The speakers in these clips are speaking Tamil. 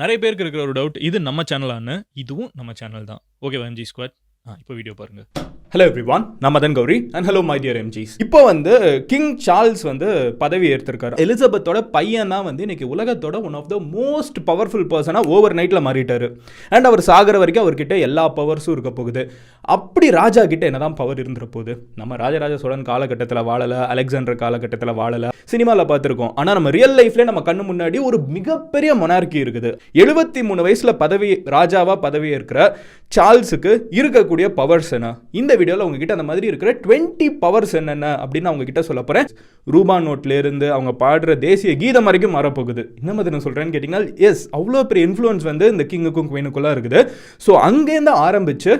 நிறைய பேருக்கு இருக்கிற ஒரு டவுட் இது நம்ம சேனலான்னு இதுவும் நம்ம சேனல் தான். ஓகே வஞ்சி ஸ்குவாட் ஆ இப்போ வீடியோ பாருங்கள் ஹலோ எவ்ரிவான் நான் Madan Gowri. And hello my dear எம்ஜிஸ் இப்போ வந்து கிங் சார்ல்ஸ் வந்து பதவி ஏற்றிருக்காரு எலிசபெத்தோட பையன் தான் வந்து இன்னைக்கு உலகத்தோட one of the most powerful பர்சனாக ஓவர் நைட்டில் மாறிட்டாரு. அண்ட் அவர் சாகிற வரைக்கும் அவர்கிட்ட எல்லா பவர்ஸும் இருக்க போகுது. அப்படி ராஜா கிட்ட என்னதான் பவர் இருந்துற போகுது? நம்ம ராஜராஜ சோழன் காலகட்டத்தில் வாழலை அலெக்சாண்டர் காலகட்டத்தில் வாழலை. சினிமாவில் பார்த்துருக்கோம். ஆனால் நம்ம ரியல் லைஃப்ல நம்ம கண்ணு முன்னாடி ஒரு மிகப்பெரிய மொனார்கி இருக்குது. எழுபத்தி மூணு வயசில் பதவி ராஜாவாக பதவி ஏற்கிற சார்ல்ஸுக்கு இருக்கக்கூடிய பவர்ஸ் என்ன? இந்த வீடியோவில் உங்ககிட்ட அந்த மாதிரி இருக்கிற டுவெண்ட்டி பவர்ஸ் என்னென்ன அப்படின்னு அவங்க கிட்ட சொல்ல போகிறேன் ரூபா நோட்ல இருந்து அவங்க பாடுற தேசிய கீதம் வரைக்கும் மாறப்போகுது. என்ன மாதிரி நான் சொல்கிறேன்னு கேட்டிங்கன்னா எஸ் அவ்வளோ பெரிய இன்ஃப்ளூயன்ஸ் வந்து இந்த கிங்குக்கும் குவீனுக்குள்ளே இருக்குது. ஸோ அங்கேருந்து ஆரம்பித்து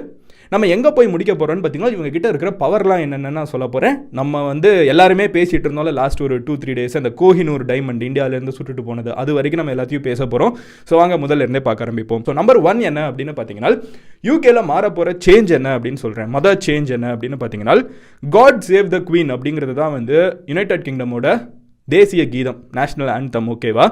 நம்ம எங்கே போய் முடிக்க போகிறோம்னு பார்த்தீங்கன்னா இவங்க கிட்ட இருக்கிற பவர்லாம் என்னென்னு நான் சொல்ல போகிறேன் நம்ம வந்து எல்லாருமே பேசிகிட்டு இருந்தாலும் லாஸ்ட் ஒரு டூ த்ரீ டேஸ் அந்த கோஹினூர் டைமண்ட் இந்தியாவிலேருந்து சுட்டுட்டு போனது. அது வரைக்கும் நம்ம எல்லாத்தையும் பேச போகிறோம் ஸோ வாங்க முதல்ல இருந்தே பார்க்க ஆரம்பிப்போம். ஸோ நம்பர் ஒன் என்ன அப்படின்னு பார்த்தீங்கன்னா யூகேல மாறப்போகிற போகிற சேஞ்ச் என்ன அப்படின்னு சொல்கிறேன் மத சேஞ்ச் என்ன அப்படின்னு பார்த்தீங்கன்னா காட் சேவ் த குவீன் அப்படிங்கிறது தான் வந்து யுனைடெட் கிங்டமோட தேசிய கீதம் நேஷனல் ஆந்தம் ஓகேவா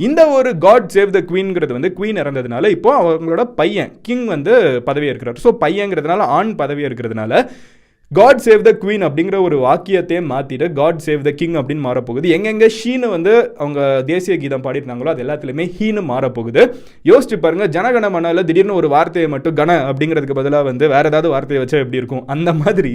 இந்த ஒரு காட் சேவ் த குவீன்ங்கிறது வந்து குவீன் இறந்ததுனால இப்போ அவங்களோட பையன் கிங் வந்து பதவி இருக்கிறார் ஸோ பையங்கிறதுனால ஆண் பதவி இருக்கிறதுனால காட் சேவ் த குவீன் அப்படிங்கிற ஒரு வாக்கியத்தையே மாற்றிட்டு காட் சேவ் த கிங் அப்படின்னு மாறப்போகுது. எங்கெங்கே ஷீனு வந்து அவங்க தேசிய கீதம் பாடிருந்தாங்களோ அது எல்லாத்துலேயுமே ஹீனு மாறப்போகுது. யோசிச்சு பாருங்கள் ஜனகண மனால திடீர்னு ஒரு வார்த்தையை மட்டும் கண அப்படிங்கிறதுக்கு பதிலாக வந்து வேறு ஏதாவது வார்த்தையை வச்சா எப்படி இருக்கும்? அந்த மாதிரி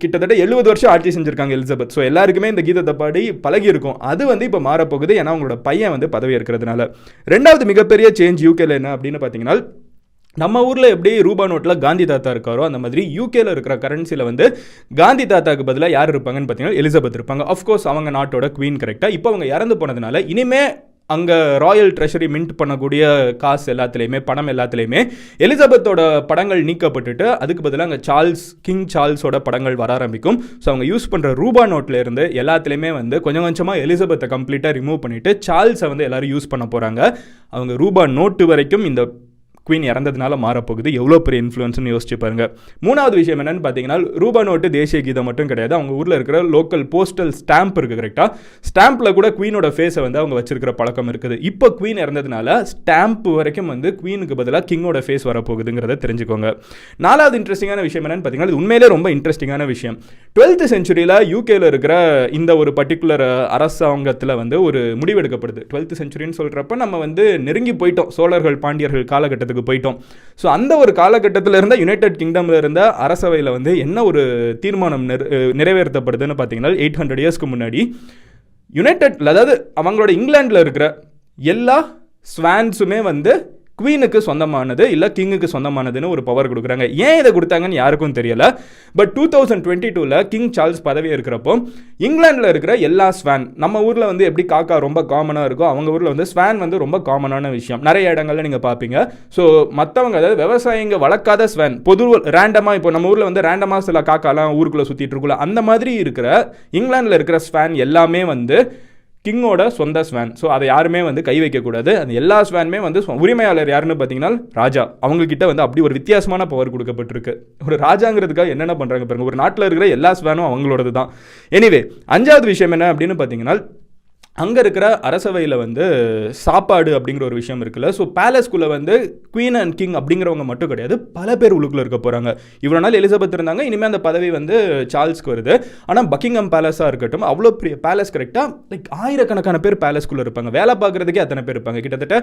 கிட்டத்தட்ட எழுபது வருஷம் ஆட்சி செஞ்சிருக்காங்க எலிசபெத். ஸோ எல்லாருக்குமே இந்த கீதத்தை பாடி பழகி இருக்கும் அது வந்து இப்போ மாறப்போகுது. ஏன்னா அவங்களோட பையன் வந்து பதவி இருக்கிறதுனால ரெண்டாவது மிகப்பெரிய சேஞ்ச் யூகேல என்ன அப்படின்னு பார்த்தீங்கன்னா நம்ம ஊரில் எப்படி ரூபா நோட்டில் காந்தி தாத்தா இருக்காரோ அந்த மாதிரி யூகேல இருக்கிற கரன்சியில் வந்து காந்தி தாத்தாக்கு பதிலாக யார் இருப்பாங்கன்னு பார்த்தீங்கன்னா எலிசபெத் இருப்பாங்க. அஃப்கோர்ஸ் அவங்க நாட்டோட குவீன் கரெக்டாக இப்போ அவங்க இறந்து போனதுனால இனிமே அங்கே ராயல் ட்ரெஷரி மின்ட் பண்ணக்கூடிய காசு எல்லாத்துலேயுமே பணம் எல்லாத்துலேயுமே எலிசபெத்தோட படங்கள் நீக்கப்பட்டுட்டு அதுக்கு பதிலாக அங்கே சார்ல்ஸ் கிங் சார்ல்ஸோட படங்கள் வர ஆரம்பிக்கும். ஸோ அவங்க யூஸ் பண்ணுற ரூபா நோட்டில் இருந்து எல்லாத்துலேயுமே வந்து கொஞ்சம் கொஞ்சமாக எலிசபெத்தை கம்ப்ளீட்டாக ரிமூவ் பண்ணிட்டு சார்ல்ஸை வந்து எல்லோரும் யூஸ் பண்ண போகிறாங்க அவங்க ரூபா நோட்டு வரைக்கும் இந்த குவீன் இறந்ததுனால மாறப்போகுது. எவ்வளோ பெரிய இன்ஃப்ளூயன்ஸ்னு யோசிச்சு பாருங்க. மூணாவது விஷயம் என்னன்னு பார்த்தீங்கன்னா ரூபா நோட்டு தேசிய கீதம் மட்டும் கிடையாது. அவங்க ஊரில் இருக்கிற லோக்கல் போஸ்டல் ஸ்டாம்ப் இருக்குது கரெக்டாக ஸ்டாம்பில் கூட குவீனோட ஃபேஸை வந்து அவங்க வச்சிருக்கிற பழக்கம் இருக்குது. இப்போ குவீன் இறந்ததுனால ஸ்டாம்ப் வரைக்கும் வந்து குவீனுக்கு பதிலாக கிங்கோட ஃபேஸ் வரப்போகுதுங்கிறத தெரிஞ்சுக்கோங்க. நாலாவது இன்ட்ரெஸ்டிங்கான விஷயம் என்னன்னு பார்த்தீங்கன்னா இது உண்மையிலே ரொம்ப இன்ட்ரெஸ்டிங்கான விஷயம். டுவெல்த் செஞ்சுரியில் யூகேல இருக்கிற இந்த ஒரு பர்டிகுலர் அரசாங்கத்தில் வந்து ஒரு முடிவெடுக்கப்படுது. டுவெல்த் செஞ்சுரின்னு சொல்கிறப்ப நம்ம வந்து நெருங்கி போயிட்டோம். சோழர்கள் பாண்டியர்கள் காலகட்டத்தில். காலகட்டத்துக்கு போயிட்டோம். ஸோ அந்த ஒரு காலகட்டத்தில் இருந்த யுனைடெட் கிங்டமில் இருந்த அரசவையில் வந்து என்ன ஒரு தீர்மானம் நிறைவேற்றப்படுதுன்னு பார்த்தீங்கன்னா எயிட் ஹண்ட்ரட் இயர்ஸ்க்கு முன்னாடி யுனைடெட் அதாவது அவங்களோட இங்கிலாண்டில் இருக்கிற எல்லா ஸ்வான்ஸுமே வந்து குவீனுக்கு சொந்தமானது இல்லை கிங்குக்கு சொந்தமானதுன்னு ஒரு பவர் கொடுக்குறாங்க. ஏன் இதை கொடுத்தாங்கன்னு யாருக்கும் தெரியல. பட் டூ தௌசண்ட் டுவெண்ட்டி டூவில் கிங் சார்ல்ஸ் பதவி இருக்கிறப்போ இங்கிலாண்டில் இருக்கிற எல்லா ஸ்வான் நம்ம ஊரில் வந்து எப்படி காக்கா ரொம்ப காமனாக இருக்கோ அவங்க ஊரில் வந்து ஸ்வான் வந்து ரொம்ப காமனான விஷயம். நிறைய இடங்களில் நீங்கள் பார்ப்பீங்க ஸோ மற்றவங்க அதாவது விவசாயிங்க வளர்க்காத ஸ்வான் பொது ரேண்டமாக இப்போ நம்ம ஊரில் வந்து ரேண்டமாக சில காக்காலாம் ஊருக்குள்ளே சுற்றிட்டு இருக்குல்ல அந்த மாதிரி இருக்கிற இங்கிலாந்தில் இருக்கிற ஸ்வான் எல்லாமே வந்து கிங்கோட சொந்த ஸ்வான். ஸோ அதை யாருமே வந்து கை வைக்கக்கூடாது. அந்த எல்லா ஸ்வேனுமே வந்து உரிமையாளர் யாருன்னு பார்த்தீங்கன்னா ராஜா. அவங்கக்கிட்ட வந்து அப்படி ஒரு வித்தியாசமான பவர் கொடுக்கப்பட்டிருக்கு. ஒரு ராஜாங்கிறதுக்காக என்னென்ன பண்ணுறாங்க பாருங்க. ஒரு நாட்டில் இருக்கிற எல்லா ஸ்வானும் அவங்களோடது தான் எனிவே அஞ்சாவது விஷயம் என்ன அப்படின்னு பார்த்தீங்கன்னா அங்கே இருக்கிற அரசவையில் வந்து சாப்பாடு அப்படிங்கிற ஒரு விஷயம் இருக்குல்ல. ஸோ பேலஸ்குள்ளே வந்து குவீன் அண்ட் கிங் அப்படிங்கிறவங்க மட்டும் கிடையாது பல பேர் உழுக்கில் இருக்க போகிறாங்க இவ்வளோ நாள் எலிசபெத் இருந்தாங்க இனிமேல் அந்த பதவி வந்து சார்ல்ஸ்க்கு வருது. ஆனால் பக்கிங்ஹாம் பேலஸாக இருக்கட்டும் அவ்வளோ பெரிய பேலஸ் கரெக்டாக லைக் ஆயிரக்கணக்கான பேர் பேலஸ்குள்ளே இருப்பாங்க. வேலை பார்க்குறதுக்கே அத்தனை பேர் இருப்பாங்க. கிட்டத்தட்ட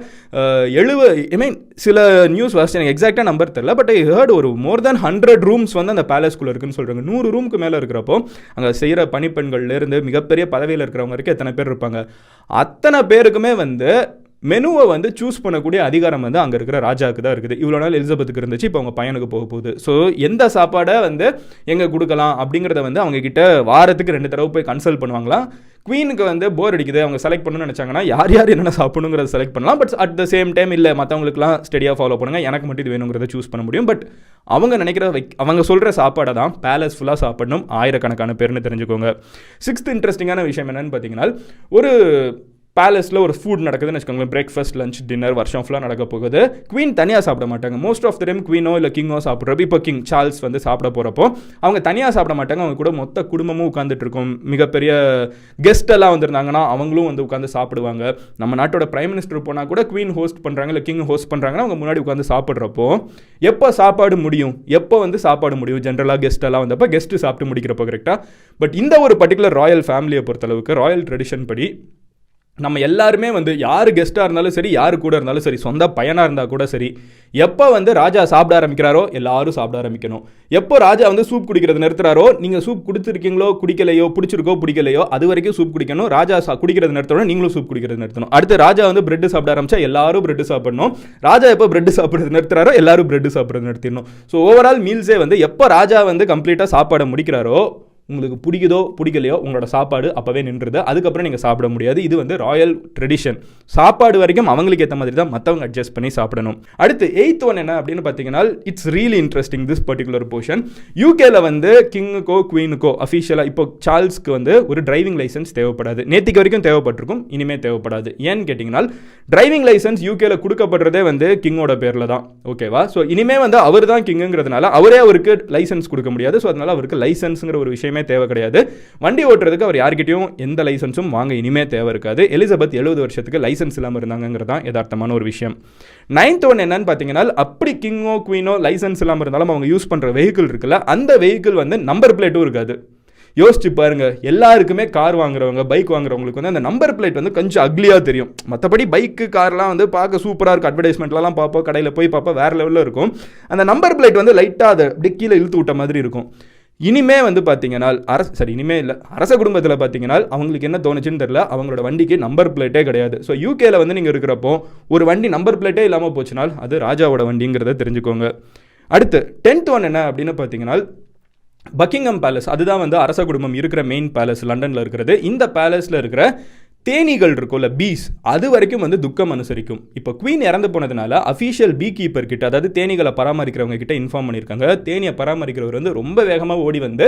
எழுவ ஐ மீன் சில நியூஸ் வாசி எனக்கு எக்ஸாக்டாக நம்பர் தெரில பட் ஐ ஹர்ட் ஒரு மோர் தேன் ஹண்ட்ரட் ரூம்ஸ் வந்து அந்த பேலஸ்குள்ளே இருக்குன்னு சொல்கிறாங்க நூறு ரூமுக்கு மேலே இருக்கிறப்போ அங்கே செய்கிற பணிப்பெண்கள்லேருந்து மிகப்பெரிய பதவியில் இருக்கிறவங்க வரைக்கும் எத்தனை பேர் இருப்பாங்க? அத்தனை பேருக்குமே வந்து மெனுவை வந்து சூஸ் பண்ணக்கூடிய அதிகாரம் வந்து அங்கே இருக்கிற ராஜாவுக்கு தான் இருக்குது. இவ்வளோ நாள் எலிசபெத்துக்கு இருந்துச்சு இப்போ அவங்க பையனுக்கு போக போகுது. ஸோ எந்த சாப்பாடை வந்து எங்கே கொடுக்கலாம் அப்படிங்கிறத வந்து அவங்க கிட்ட வாரத்துக்கு ரெண்டு தடவை போய் கன்சல்ட் பண்ணுவாங்களாம் குவீனுக்கு வந்து போர் அடிக்குது. அவங்க செலக்ட் பண்ணணும்னு நினச்சாங்கன்னா யார் யார் என்னென்ன சாப்பிடணுங்கிறத செலக்ட் பண்ணலாம். But at the same time இல்லை மற்றவங்களுக்குலாம் ஸ்டடியாக ஃபாலோ பண்ணுங்கள் எனக்கு மட்டும் இது வேணுங்கிறத சூஸ் பண்ண முடியும். பட் அவங்க நினைக்கிற வைக் அவங்க சொல்கிற சாப்பாடை தான் பேலஸ் ஃபுல்லாக சாப்பிடணும். ஆயிரக்கணக்கான பேர்னு தெரிஞ்சுக்கோங்க. சிக்ஸ்த் இன்ட்ரெஸ்டிங்கான விஷயம் என்னென்னு பார்த்தீங்கன்னா ஒரு பேலஸில் ஒரு ஃபுட் நடக்குதுன்னு வச்சுக்கோங்களேன். பிரேக்ஃபாஸ்ட் லஞ்ச் டின்னர் வருஷம் ஃபுல்லாக நடக்க போகுது. குவீன் தனியாக சாப்பிட மாட்டாங்க. மோஸ்ட் ஆஃப் த டைம் குவீனோ இல்லை கிங்கோ சாப்பிட்றப்ப இப்போ கிங் சார்ல்ஸ் வந்து சாப்பிட போகிறப்போ அவங்க தனியாக சாப்பிட மாட்டாங்க. அவங்க கூட மொத்த குடும்பமும் உட்காந்துட்டு இருக்கும். மிகப்பெரிய கெஸ்ட் எல்லாம் வந்திருந்தாங்கன்னா அவங்களும் வந்து உட்காந்து சாப்பிடுவாங்க. நம்ம நாட்டோட பிரைம் மினிஸ்டர் போனால் கூட குவீன் ஹோஸ்ட் பண்ணுறாங்க இல்லை கிங் ஹோஸ்ட் பண்ணுறாங்கன்னா அவங்க முன்னாடி உட்காந்து சாப்பிட்றப்போ எப்போ சாப்பாடு முடியும்? எப்போ வந்து சாப்பாடு முடியும்? ஜென்ரலாக கெஸ்ட் எல்லாம் வந்தப்போ கெஸ்ட்டு சாப்பிட்டு முடிக்கிறப்போ கரெக்டாக பட் இந்த ஒரு பர்டிகுலர் ராயல் ஃபேமிலியை பொறுத்தளவுக்கு ராயல் ட்ரெடிஷன் படி நம்ம எல்லாருமே வந்து யார் கெஸ்ட்டாக இருந்தாலும் சரி யார் கூட இருந்தாலும் சரி சொந்த பையனாக இருந்தால் கூட சரி எப்போ வந்து ராஜா சாப்பிட ஆரம்பிக்கிறாரோ எல்லாரும் சாப்பிட ஆரம்பிக்கணும். எப்போ ராஜா வந்து சூப் குடிக்கிறது நிறுத்துறாரோ நீங்கள் சூப் குடிச்சிருக்கீங்களோ குடிக்கலையோ பிடிச்சிருக்கோ பிடிக்கலையோ அது வரைக்கும் சூப் குடிக்கணும். ராஜா சா குடிக்கிறது நிறுத்தணும் நீங்களும் சூப் குடிக்கிறது நிறுத்தணும். அடுத்து ராஜா வந்து பிரெட் சாப்பிட ஆரம்பிச்சா எல்லாரும் பிரெட் சாப்பிடணும். ராஜா எப்போ பிரெட் சாப்பிட்றது நிறுத்துறாரோ எல்லாரும் பிரெட் சாப்பிட்றது நிறுத்திடணும். ஸோ ஓவரால் மீல்ஸே வந்து எப்போ ராஜா வந்து கம்ப்ளீட்டாக சாப்பாடை முடிக்கிறாரோ உங்களுக்கு பிடிக்குதோ பிடிக்கலையோ உங்களோட சாப்பாடு அப்போவே நின்றுது. அதுக்கப்புறம் நீங்கள் சாப்பிட முடியாது. இது வந்து ராயல் ட்ரெடிஷன். சாப்பாடு வரைக்கும் அவங்களுக்கு ஏற்ற மாதிரி தான் மற்றவங்க அட்ஜஸ்ட் பண்ணி சாப்பிடணும். அடுத்து எயித் ஒன் என்ன அப்படின்னு பார்த்தீங்கன்னா it's really interesting this particular portion யூகேல வந்து கிங்குக்கோ குவீனுக்கோ அஃபிஷியலாக இப்போ சார்ல்ஸ்க்கு வந்து ஒரு டிரைவிங் லைசன்ஸ் தேவைப்படாது. நேற்றுக்கு வரைக்கும் தேவைப்பட்டிருக்கும் இனிமேல் தேவைப்படாது. ஏன்னு கேட்டிங்கன்னா டிரைவிங் லைசன்ஸ் யூகேல கொடுக்கப்படுறதே வந்து கிங்கோட பேரில் தான். ஓகேவா ஸோ இனிமேல் வந்து அவர் தான் கிங்குங்கிறதுனால அவரே அவருக்கு லைசன்ஸ் கொடுக்க முடியாது. ஸோ அதனால அவருக்கு லைசன்ஸுங்கிற ஒரு விஷயமே தேவை கிடையாது. வண்டி ஓட்டுறதுக்கு அவர் யார்கிட்டையும் எந்த லைசன்ஸும் வாங்க இனிமே தேவை இருக்காது. எலிசபெத் எழுபது வருஷத்துக்கு லைசன்ஸ் இல்லாமல் இருந்தாங்கிறது தான் யதார்த்தமான ஒரு விஷயம். நைன்த் ஒன் என்னன்னு பார்த்தீங்கன்னா அப்படி கிங்கோ குவீனோ லைசன்ஸ் இல்லாமல் இருந்தாலும் அவங்க யூஸ் பண்ணுற வெஹிக்கிள் இருக்குல்ல அந்த வெஹிக்கிள் வந்து நம்பர் பிளேட்டும் இருக்காது. யோசிச்சு பாருங்க எல்லாருக்குமே கார் வாங்குறவங்க பைக் வாங்குறவங்களுக்கு வந்து அந்த நம்பர் பிளேட் வந்து கொஞ்சம் அக்லியாக தெரியும். மற்றபடி பைக்கு கார்லாம் வந்து பார்க்க சூப்பராக இருக்கும். அட்வர்டைஸ்மெண்ட்லாம் பார்ப்போம் கடையில் போய் பார்ப்போம் வேறு லெவலில் இருக்கும். அந்த நம்பர் பிளேட் வந்து லைட்டாக அதை அப்படியே கீழே இழுத்து விட்ட மாதிரி இருக்கும். இனிமே வந்து பார்த்தீங்கன்னா அரசு சரி இனிமே இல்லை. அரச குடும்பத்தில் பார்த்தீங்கன்னா அவங்களுக்கு என்ன தோணுச்சுன்னு தெரியல. அவங்களோட வண்டிக்கு நம்பர் பிளேட்டே கிடையாது. ஸோ யூகேல வந்து நீங்கள் இருக்கிறப்போ ஒரு வண்டி நம்பர் பிளேட்டே இல்லாமல் போச்சுனால் அது ராஜாவோட வண்டிங்கிறத தெரிஞ்சுக்கோங்க. அடுத்து டென்த் ஒன் என்ன அப்படின்னு பார்த்தீங்கன்னா பக்கிங்கம் பேலஸ் அதுதான் வந்து அரச குடும்பம் இருக்கிற மெயின் பேலஸ் லண்டனில் இருக்கிறது. இந்த பேலஸில் இருக்கிற தேனீகள் இருக்கும்ல பீஸ் அது வரைக்கும் வந்து துக்கம் அனுசரிக்கும். இப்போ குவீன் இறந்து போனதுனால அஃபீஷியல் பீ கீப்பர் கிட்ட அதாவது தேனீகளை பராமரிக்கிறவங்க கிட்ட இன்ஃபார்ம் பண்ணியிருக்காங்க. தேனியை பராமரிக்கிறவர் வந்து ரொம்ப வேகமாக ஓடி வந்து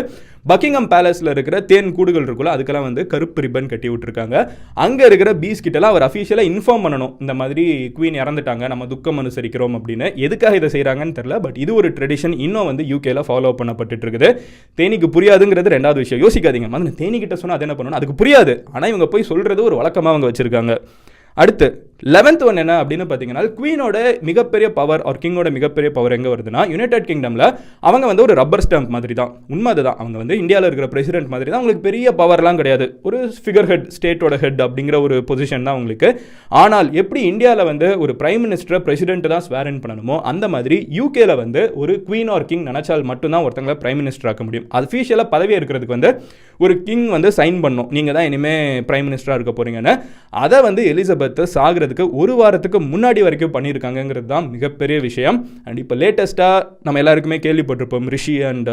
பக்கிங்ஹாம் பேலஸில் இருக்கிற தேன் கூடுகள் இருக்குல்ல அதுக்கெல்லாம் வந்து கருப்பு ரிப்பன் கட்டி விட்டுருக்காங்க. அங்கே இருக்கிற பீஸ் கிட்டலாம் அவர் அஃபீஷியலாக இன்ஃபார்ம் பண்ணணும். இந்த மாதிரி குவீன் இறந்துட்டாங்க நம்ம துக்கம் அனுசரிக்கிறோம் அப்படின்னு. எதுக்காக இதை செய்கிறாங்கன்னு தெரில பட் இது ஒரு ட்ரெடிஷன் இன்னும் வந்து யூகேல ஃபாலோ பண்ணப்பட்டு இருக்குது. தேனிக்கு புரியாதுங்கிறது ரெண்டாவது விஷயம். யோசிக்காதீங்க. மாதிரி தேனி கிட்ட சொன்னால் அது என்ன பண்ணணும் அதுக்கு புரியாது. ஆனால் இவங்க போய் சொல்கிறது ஒரு வழக்கமாக அவங்க வச்சுருக்காங்க. அடுத்து லெவன்த் ஒன் என்ன அப்படின்னு பார்த்தீங்கன்னா குவீனோட மிகப்பெரிய பவர் ஆர் கிங்கோட மிகப்பெரிய பவர் எங்கே வருதுன்னா யுனைடெட் கிங்டமில் அவங்க வந்து ஒரு ரப்பர் ஸ்டாம்ப் மாதிரி தான் உண்மை அதுதான். அவங்க வந்து இந்தியாவில் இருக்கிற பிரசிடென்ட் மாதிரி தான் அவங்களுக்கு பெரிய பவர்லாம் கிடையாது. ஒரு ஃபிகர் ஹெட் ஸ்டேட்டோட ஹெட் அப்படிங்கிற ஒரு பொசிஷன் தான் அவங்களுக்கு. ஆனால் எப்படி இந்தியாவில் வந்து ஒரு பிரைம் மினிஸ்டரை பிரசிடென்ட் தான் ஸ்வேரன் பண்ணணுமோ அந்த மாதிரி யூகேல வந்து ஒரு குவீன் ஆர் கிங் நினச்சால் மட்டும்தான் ஒருத்தங்களை பிரைம் மினிஸ்டர் ஆக்க முடியும். அஃபீஷியலாக பதவி இருக்கிறதுக்கு வந்து ஒரு கிங் வந்து சைன் பண்ணும் நீங்கள் தான் இனிமேல் பிரைம் மினிஸ்டராக இருக்க போறீங்கன்னு. அதை வந்து எலிசபெத்தை சாகிறதுக்கு ஒரு வாரத்துக்கு முன்னாடி வரைக்கும் பண்ணியிருக்காங்கங்கிறது தான் மிகப்பெரிய விஷயம். அண்ட் இப்போ லேட்டஸ்ட்டாக நம்ம எல்லாருக்குமே கேள்விப்பட்டிருப்போம் ரிஷி uh, அண்ட்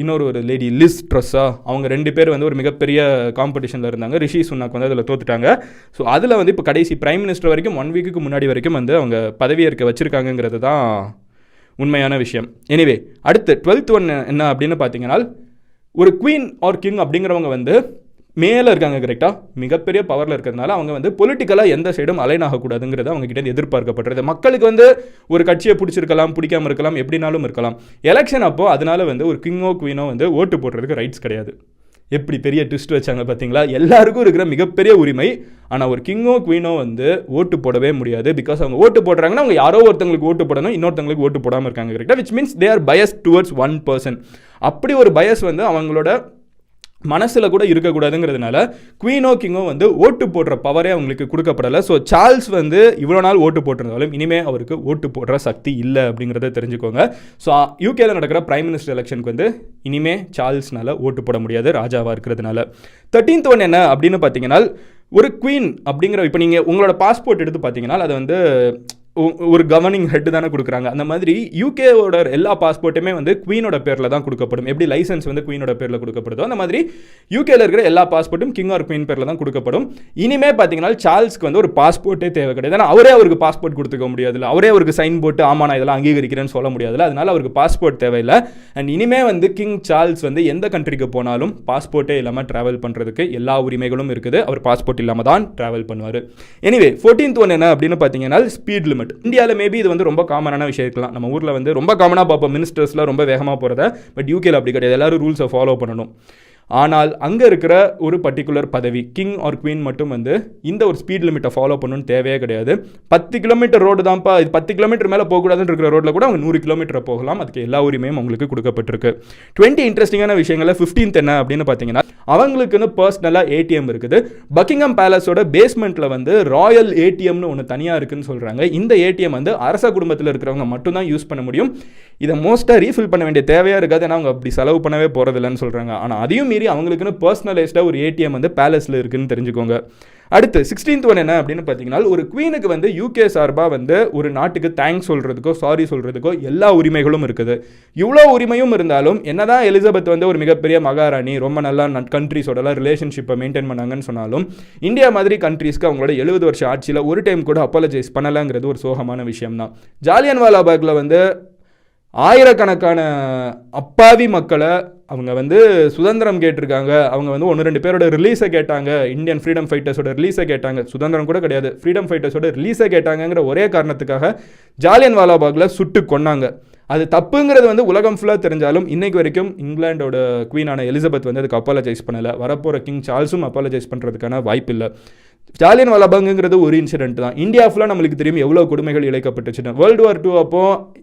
இன்னொரு ஒரு லேடி லிஸ் ட்ரெஸ்ஸா அவங்க ரெண்டு பேர் வந்து ஒரு மிகப்பெரிய காம்படிஷனில் இருந்தாங்க. ரிஷி சுனாக் வந்து அதில் தோத்துட்டாங்க. ஸோ அதில் வந்து இப்போ கடைசி பிரைம் மினிஸ்டர் வரைக்கும் ஒன் வீக்குக்கு முன்னாடி வரைக்கும் வந்து அவங்க பதவியேற்க வச்சுருக்காங்கங்கிறது தான் உண்மையான விஷயம். எனிவே அடுத்து டுவெல்த் ஒன் என்ன அப்படின்னு பார்த்தீங்கன்னா ஒரு குவீன் ஆர் கிங் அப்படிங்கிறவங்க வந்து மேலே இருக்காங்க கரெக்டாக மிகப்பெரிய பவரில் இருக்கிறதுனால அவங்க வந்து பொலிட்டிக்கலாக எந்த சைடும் அலைன் ஆகக்கூடாதுங்கிறது அவங்க கிட்ட எதிர்பார்க்கப்படுறது. மக்களுக்கு வந்து ஒரு கட்சியை பிடிச்சிருக்கலாம் பிடிக்காம இருக்கலாம் எப்படினாலும் இருக்கலாம். எலெக்ஷன் அப்போ அதனால வந்து ஒரு கிங்கோ குவீனோ வந்து ஓட்டு போடுறதுக்கு ரைட்ஸ் கிடையாது. எப்படி பெரிய ட்விஸ்ட் வச்சாங்க பார்த்தீங்களா எல்லாருக்கும் இருக்கிற மிகப்பெரிய உரிமை. ஆனால் ஒரு கிங்கோ குவீனோ வந்து ஓட்டு போடவே முடியாது. பிகாஸ் அவங்க ஓட்டு போடுறாங்கன்னா அவங்க யாரோ ஒருத்தங்களுக்கு ஓட்டு போடணும் இன்னொருத்தங்களுக்கு ஓட்டு போடாமல் இருக்காங்க கரெக்டாக which means they are bias towards one person அப்படி ஒரு பயஸ் வந்து அவங்களோட மனசில் கூட இருக்கக்கூடாதுங்கிறதுனால குவீனோ கிங்கோ வந்து ஓட்டு போடுற பவரே அவங்களுக்கு கொடுக்கப்படலை. ஸோ சார்ல்ஸ் வந்து இவ்வளோ நாள் ஓட்டு போட்டிருந்தாலும் இனிமேல் அவருக்கு ஓட்டு போடுற சக்தி இல்லை அப்படிங்கிறத தெரிஞ்சுக்கோங்க. ஸோ யூகேல நடக்கிற பிரைம் மினிஸ்டர் எலெக்ஷனுக்கு வந்து இனிமே சார்ல்ஸ்னால ஓட்டு போட முடியாது ராஜாவாக இருக்கிறதுனால. தேர்ட்டீன்த் ஒன் என்ன அப்படின்னு பார்த்தீங்கன்னா ஒரு குவீன் அப்படிங்கிற இப்போ நீங்கள் உங்களோட பாஸ்போர்ட் எடுத்து பார்த்தீங்கன்னா அதை வந்து ஒரு கவர்னிங் ஹெட் தானே கொடுக்குறாங்க. அந்த மாதிரி யூகேவோட எல்லா பாஸ்போர்ட்டுமே வந்து குவீனோட பேரில் தான் கொடுக்கப்படும். எப்படி லைசன்ஸ் வந்து குவீனோட பேரில் கொடுக்கப்படுதோ அந்த மாதிரி யூகேல இருக்கிற எல்லா பாஸ்போர்ட்டும் கிங் ஆர் குவீன் பேரில் தான் கொடுக்கப்படும். இனிமே பார்த்தீங்கன்னா சார்ல்ஸ்க்கு வந்து ஒரு பாஸ்போர்ட்டே தேவை கிடையாது ஏன்னா அவரே அவருக்கு பாஸ்போர்ட் கொடுத்துக்க முடியாதுல்ல. அவரே அவருக்கு சைன் போட்டு ஆமா நான் இதெல்லாம் அங்கீகரிக்கிறேன்னு சொல்ல முடியாதுல்ல. அதனால அவருக்கு பாஸ்போர்ட் தேவையில்லை. அண்ட் இனிமே வந்து கிங் சார்ல்ஸ் வந்து எந்த கண்ட்ரிக்கு போனாலும் பாஸ்போர்ட்டே இல்லாமல் ட்ராவல் பண்ணுறதுக்கு எல்லா உரிமைகளும் இருக்குது. அவர் பாஸ்போர்ட் இல்லாமல் தான் ட்ராவல் பண்ணுவார். எனிவே ஃபோர்டீன்த் ஒன் என்ன அப்படின்னு பார்த்தீங்கன்னா ஸ்பீட் லிமிட் இந்தியாவில் மேபி இது வந்து ரொம்ப காமனான விஷயம் இருக்கலாம். நம்ம ஊரில் வந்து ரொம்ப காமனாக பார்ப்போம். மினிஸ்டர்ஸ்லாம் ரொம்ப வேகமாக போகிறத பட் யூகேல அப்படி கிடையாது. எல்லாரும் ரூல்ஸை ஃபாலோ பண்ணணும். ஆனால் அங்கே இருக்கிற ஒரு பர்டிகுலர் பதவி கிங் ஆர் குவீன் மட்டும் வந்து இந்த ஒரு ஸ்பீட் லிமிட்டை ஃபாலோ பண்ணணும்னு தேவையே கிடையாது. பத்து கிலோமீட்டர் ரோடு தான்ப்பா. இது பத்து கிலோமீட்டர் மேலே போகக்கூடாதுன்னு இருக்கிற ரோட்டில் கூட அவங்க நூறு கிலோமீட்டர் போகலாம். அதுக்கு எல்லா உரிமையும் அவங்களுக்கு கொடுக்கப்பட்டிருக்கு. டுவெண்ட்டி இன்ட்ரெஸ்டிங்கான விஷயங்களில் ஃபிஃப்டீன்த் என்ன அப்படின்னு பார்த்தீங்கன்னா அவங்களுக்குன்னு பர்சனலாக ஏடிஎம் இருக்குது. பக்கிங்ஹாம் பேலஸோட பேஸ்மெண்ட்டில் வந்து ராயல் ஏடிஎம்னு ஒன்று தனியாக இருக்குன்னு சொல்கிறாங்க இந்த ஏடிஎம் வந்து அரச குடும்பத்தில் இருக்கிறவங்க மட்டும்தான் யூஸ் பண்ண முடியும். இதை மோஸ்ட்டாக ரீஃபில் பண்ண வேண்டிய தேவையாக இருக்காது. ஏன்னா அவங்க அப்படி செலவு பண்ணவே போகிறதில்லன்னு சொல்கிறாங்க ஆனால் அதையும் மீறி அவங்களுக்குன்னு பர்சனலைஸ்டாக ஒரு ஏடிஎம் வந்து பேலஸில் இருக்குன்னு தெரிஞ்சுக்கோங்க. அடுத்து சிக்ஸ்டீன்த் ஒன் என்ன அப்படின்னு பார்த்தீங்கன்னா ஒரு குவீனுக்கு வந்து யூகே சார்பாக வந்து ஒரு நாட்டுக்கு தேங்க்ஸ் சொல்கிறதுக்கோ சாரி சொல்கிறதுக்கோ எல்லா உரிமைகளும் இருக்குது. இவ்வளோ உரிமையும் இருந்தாலும் என்னதான் எலிசபெத் வந்து ஒரு மிகப்பெரிய மகாராணி ரொம்ப நல்லா கண்ட்ரிஸோடலாம் ரிலேஷன்ஷிப்பை மெயின்டைன் பண்ணாங்கன்னு சொன்னாலும் இந்தியா மாதிரி கண்ட்ரீஸ்க்கு அவங்களோட எழுபது வருஷம் ஆட்சியில் ஒரு டைம் கூட அப்பாலஜைஸ் பண்ணலைங்கிறது ஒரு சோகமான விஷயம் தான் ஜாலியன்வாலா பாக்ல வந்து ஆயிரக்கணக்கான அப்பாவி மக்களை அவங்க வந்து சுதந்திரம் கேட்டிருக்காங்க. அவங்க வந்து ஒன்று ரெண்டு பேரோட ரிலீஸை கேட்டாங்க. இந்தியன் ஃப்ரீடம் ஃபைட்டர்ஸோட ரிலீஸை கேட்டாங்க. சுதந்திரம் கூட கிடையாது. ஃப்ரீடம் ஃபைட்டர்ஸோட ரிலீஸை கேட்டாங்கங்கிற ஒரே காரணத்துக்காக ஜாலியன் வாலாபாகில் சுட்டு கொன்னாங்க. அது தப்புங்கிறது வந்து உலகம் ஃபுல்லாக தெரிஞ்சாலும் இன்னைக்கு வரைக்கும் இங்கிலாண்டோட குவீனான எலிசபெத் வந்து அதுக்கு அப்பாலஜைஸ் பண்ணலை. வரப்போகிற கிங் சார்ல்ஸும் அப்பாலஜைஸ் பண்ணுறதுக்கான வாய்ப்பு இல்லை ஸ்டாலின் வலபங்குங்கிறது ஒரு இன்சிடென்ட் தான். இந்தியா ஃபுல்லாக நம்மளுக்கு தெரியும் எவ்வளோ கொடுமைகள் இழைக்கப்பட்டுச்சுன்னு. வேர்ல்டு வார் டூ அப்போ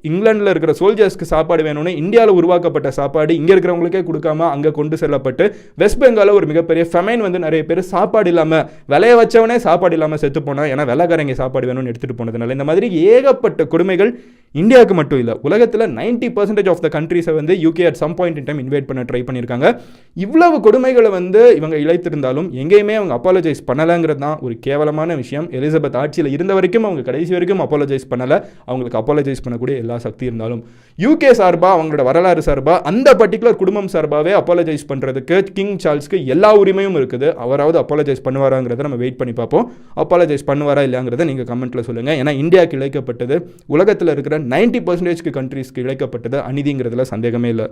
இங்கிலாந்தில் இருக்கிற சோல்ஜர்ஸ்க்கு சாப்பாடு வேணும்னு இந்தியாவில் உருவாக்கப்பட்ட சாப்பாடு இங்கே இருக்கிறவங்களுக்கே கொடுக்காம அங்கே கொண்டு செல்லப்பட்டு வெஸ்ட் பெங்காலில் ஒரு மிகப்பெரிய ஃபெமைன் வந்து நிறைய பேர் சாப்பாடு இல்லாமல் விலைய வச்சவனே சாப்பாடு இல்லாமல் செத்து போனால் ஏன்னா வெள்ளக்காரங்க சாப்பாடு வேணும்னு எடுத்துகிட்டு போனதுனால. இந்த மாதிரி ஏகப்பட்ட கொடுமைகள் இந்தியாவுக்கு மட்டும் இல்லை உலகத்தில் நைன்டி பர்சன்டேஜ் ஆஃப் த கண்ட்ரீஸை வந்து UK at some point in time invite பண்ண ட்ரை பண்ணியிருக்காங்க இவ்வளவு கொடுமைகளை வந்து இவங்க இழைத்திருந்தாலும் எங்கேயுமே அவங்க அப்பாலஜைஸ் பண்ணலைங்கிறது தான் ஒரு கேவலமான விஷயம். எலிசபெத் ஆட்சியில் இருந்த வரைக்கும் அவங்க கடைசி வரைக்கும் அப்பாலஜைஸ் பண்ணலை. அவங்களுக்கு அப்பாலஜைஸ் பண்ணக்கூடிய எல்லா சக்தி இருந்தாலும். யூகே சார்பாக அவங்களோட வரலாறு சார்பாக அந்த பர்டிகுலர் குடும்பம் சார்பாகவே அப்பாலஜைஸ் பண்ணுறதுக்கு கிங் சார்ல்ஸ்க்கு எல்லா உரிமையும் இருக்குது. அவராவது அப்பாலஜைஸ் பண்ணுவாராங்கிறத நம்ம வெயிட் பண்ணி பார்ப்போம். அப்பாலஜைஸ் பண்ணுவாரா இல்லையாங்கிறத நீங்கள் கமெண்ட்டில் சொல்லுங்கள் ஏன்னா இந்தியாவுக்கு இழைக்கப்பட்டது உலகத்தில் இருக்கிற நைன்டி பர்சன்டேஜ்க்கு கண்ட்ரீஸ்க்கு இழைக்கப்பட்டது அநீதிங்கிறதுல சந்தேகமே இல்லை.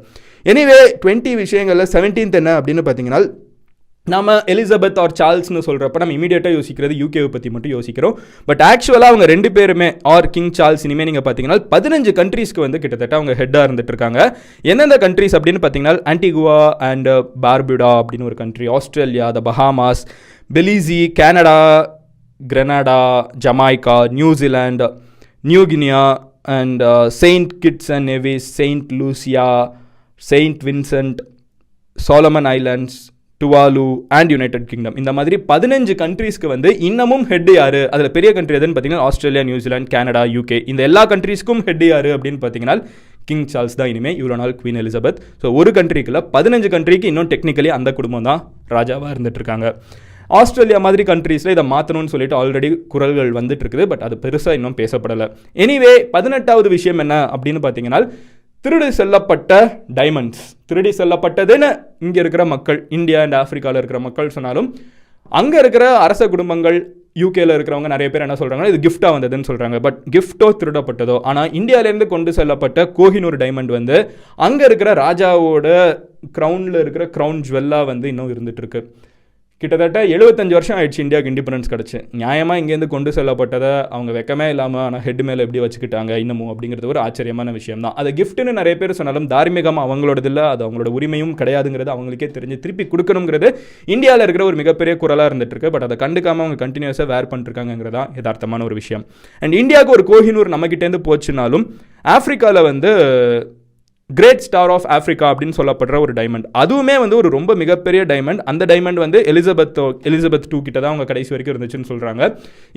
எனிவே டுவெண்ட்டி விஷயங்களில் செவன்டீன்த் என்ன அப்படின்னு பார்த்தீங்கன்னா நம்ம எலிசபெத் ஆர் சார்ல்ஸ்னு சொல்கிறப்ப நம்ம இமீடியட்டாக யோசிக்கிறது யூகேவை பற்றி மட்டும் யோசிக்கிறோம். பட் ஆக்சுவலாக அவங்க ரெண்டு பேருமே ஆர் கிங் சார்ல்ஸ் இனிமேல் நீங்கள் பார்த்தீங்கன்னா பதினஞ்சு கண்ட்ரீஸ்க்கு வந்து கிட்டத்தட்ட அவங்க ஹெட்டாக இருந்துட்டு இருக்காங்க எந்தெந்த கண்ட்ரீஸ் அப்படின்னு பார்த்தீங்கன்னா ஆன்டிகுவா அண்ட் பார்புடா அப்படின்னு ஒரு country Australia the Bahamas Belize Canada Grenada Jamaica New Zealand New Guinea and Saint Kitts and Nevis Saint Lucia Saint Vincent Solomon Islands Tuvalu and United Kingdom இந்த மாதிரி பதினஞ்சு கண்ட்ரீஸ்க்கு வந்து இன்னமும் ஹெட் யாரு? அதில் பெரிய கண்ட்ரி எதுன்னு பார்த்தீங்கன்னா ஆஸ்திரேலியா நியூசிலாந்து கனடா யூகே இந்த எல்லா கண்ட்ரீஸ்க்கும் ஹெட் யாரு அப்படின்னு பார்த்தீங்கன்னா கிங் சார்ல்ஸ் தான் இனிமேல் இவ்வளோ நாள் குவீன் எலிசபெத் ஸோ ஒரு கண்ட்ரிக்குள்ள பதினஞ்சு கண்ட்ரிக்கு இன்னும் டெக்னிக்கலி அந்த குடும்பம் தான் ராஜாவாக இருந்துட்டு இருக்காங்க. ஆஸ்திரேலியா மாதிரி கண்ட்ரீஸில் இதை மாற்றணும்னு சொல்லிட்டு ஆல்ரெடி குரல்கள் வந்துட்டு இருக்குது பட் அது பெருசாக இன்னும் பேசப்படலை. எனிவே பதினெட்டாவது விஷயம் என்ன அப்படின்னு பார்த்தீங்கன்னா திருடி செல்லப்பட்ட டைமண்ட்ஸ் திருடி செல்லப்பட்டதுன்னு இங்கே இருக்கிற மக்கள் இந்தியா அண்ட் ஆஃப்ரிக்காவில் இருக்கிற மக்கள் சொன்னாலும் அங்கே இருக்கிற அரச குடும்பங்கள் யூகேல இருக்கிறவங்க நிறைய பேர் என்ன சொல்கிறாங்கன்னா இது கிஃப்டாக வந்ததுன்னு சொல்கிறாங்க பட் கிஃப்டோ திருடப்பட்டதோ? ஆனால் இந்தியாவிலேருந்து கொண்டு செல்லப்பட்ட கோஹினூர் டைமண்ட் வந்து அங்கே இருக்கிற ராஜாவோட க்ரௌனில் இருக்கிற க்ரௌன் ஜுவல்லாக வந்து இன்னும் இருந்துகிட்ருக்கு கிட்டத்தட்ட எழுபத்தஞ்சு வருஷம் ஆயிடுச்சு இந்தியாவுக்கு இண்டிபெண்டன்ஸ் கிடச்சி. நியாயமாக இங்கேருந்து கொண்டு செல்லப்பட்டதை அவங்க வெக்கமே இல்லாமல் ஆனால் ஹெட் மேலே எப்படி வச்சுக்கிட்டாங்க இன்னமும் அப்படிங்கிறது ஒரு ஆச்சரியமான விஷயம் தான் அதை கிஃப்ட்டுன்னு நிறைய பேர் சொன்னாலும் தார்மீகமாக அவங்களோடது இல்லை அது அவங்களோட உரிமையும் கிடையாதுங்கிறது அவங்களுக்கே தெரிஞ்சு திருப்பி கொடுக்கணுங்கிறது இந்தியாவில் இருக்கிற ஒரு மிகப்பெரிய குரலாக இருந்துட்டு இருக்கு பட் அதை கண்டுக்காமல் அவங்க கண்டினியூஸாக வேர் பண்ணிருக்காங்கிறதா யதார்த்தமான ஒரு விஷயம். அண்ட் இந்தியாவுக்கு ஒரு கோஹினூர் நம்மகிட்டேருந்து போச்சுனாலும் ஆஃப்ரிக்காவில் வந்து கிரேட் ஸ்டார் ஆஃப் ஆஃப்ரிக்கா அப்படின்னு சொல்லப்படுற ஒரு டைமண்ட் அதுவுமே வந்து ஒரு ரொம்ப மிகப்பெரிய டைமண்ட் அந்த டைமண்ட் வந்து எலிசபெத் எலிசபெத் டூ கிட்ட தான் அவங்க கடைசி வரைக்கும் இருந்துச்சுன்னு சொல்கிறாங்க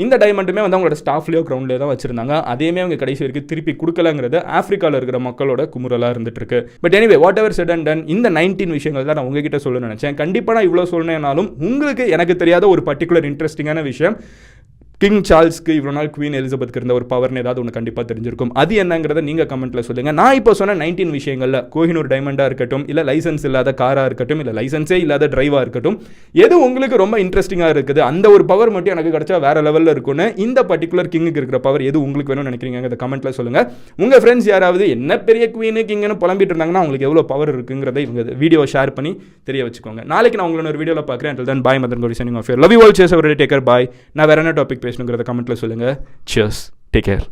இந்த டைமண்டுமே வந்து அவங்களோட ஸ்டாஃப்லேயோ கிரவுண்ட்லேயோ தான் வச்சிருந்தாங்க. அதையுமே அவங்க கடைசி வரைக்கும் திருப்பி கொடுக்கலங்கிறது ஆஃப்ரிக்காவில் இருக்கிற மக்களோட குமுறலாக இருந்துட்டு இருக்கு but anyway whatever said and done இந்த நைன்டீன் விஷயங்கள் தான் நான் உங்ககிட்ட சொல்ல நினச்சேன். கண்டிப்பாக நான் இவ்வளோ சொன்னேனாலும் உங்களுக்கு எனக்கு தெரியாத ஒரு பர்டிகுலர் இன்ட்ரெஸ்டிங்கான விஷயம் கிங் சார்ல்ஸ்க்கு இவ்வளோ நாள் குவீன் எலிசபெத்க்கு இருந்த ஒரு பவர்னு ஏதாவது ஒன்று கண்டிப்பாக தெரிஞ்சிருக்கும். அது என்னங்கிறத நீங்கள் கமெண்ட்டில் சொல்லுங்கள் நான் இப்போ சொன்ன நைன்டீன் விஷயங்களில் கோஹினூர் டைமண்டாக இருக்கட்டும் இல்லை லைசன்ஸ் இல்லாத காராக இருக்கட்டும் இல்லை லைசன்ஸே இல்லாத டிரைவாக இருக்கட்டும் எது உங்களுக்கு ரொம்ப இன்ட்ரெஸ்டிங்காக இருக்குது அந்த ஒரு பவர் மட்டும் எனக்கு கிடச்சா வேற லெவலில் இருக்கும்னு இந்த பர்டிகுலர் கிங்குக்கு இருக்கிற பவர் எது உங்களுக்கு வேணும்னு நினைக்கிறீங்க அந்த கமெண்ட்டில் சொல்லுங்கள் உங்கள் ஃப்ரெண்ட்ஸ் யாராவது என்ன பெரிய குவீனு கிங்குன்னு புலம்பிட்டு இருந்தாங்கன்னா அவங்களுக்கு எவ்வளோ பவர் இருக்குங்கிறத இவங்க வீடியோ ஷேர் பண்ணி தெரிய வச்சுக்கோங்க. நாளைக்கு நான் உங்களோட ஒரு வீடியோவில் பார்க்குறேன். And then bye Madan Gowri signing off love you all chase அவர் டேக்கர் பாய் நான் வேற என்ன டாபிக் பேசணுங்கிறத கமெண்ட்டில் சொல்லுங்கள் சியர்ஸ் டேக் கேர்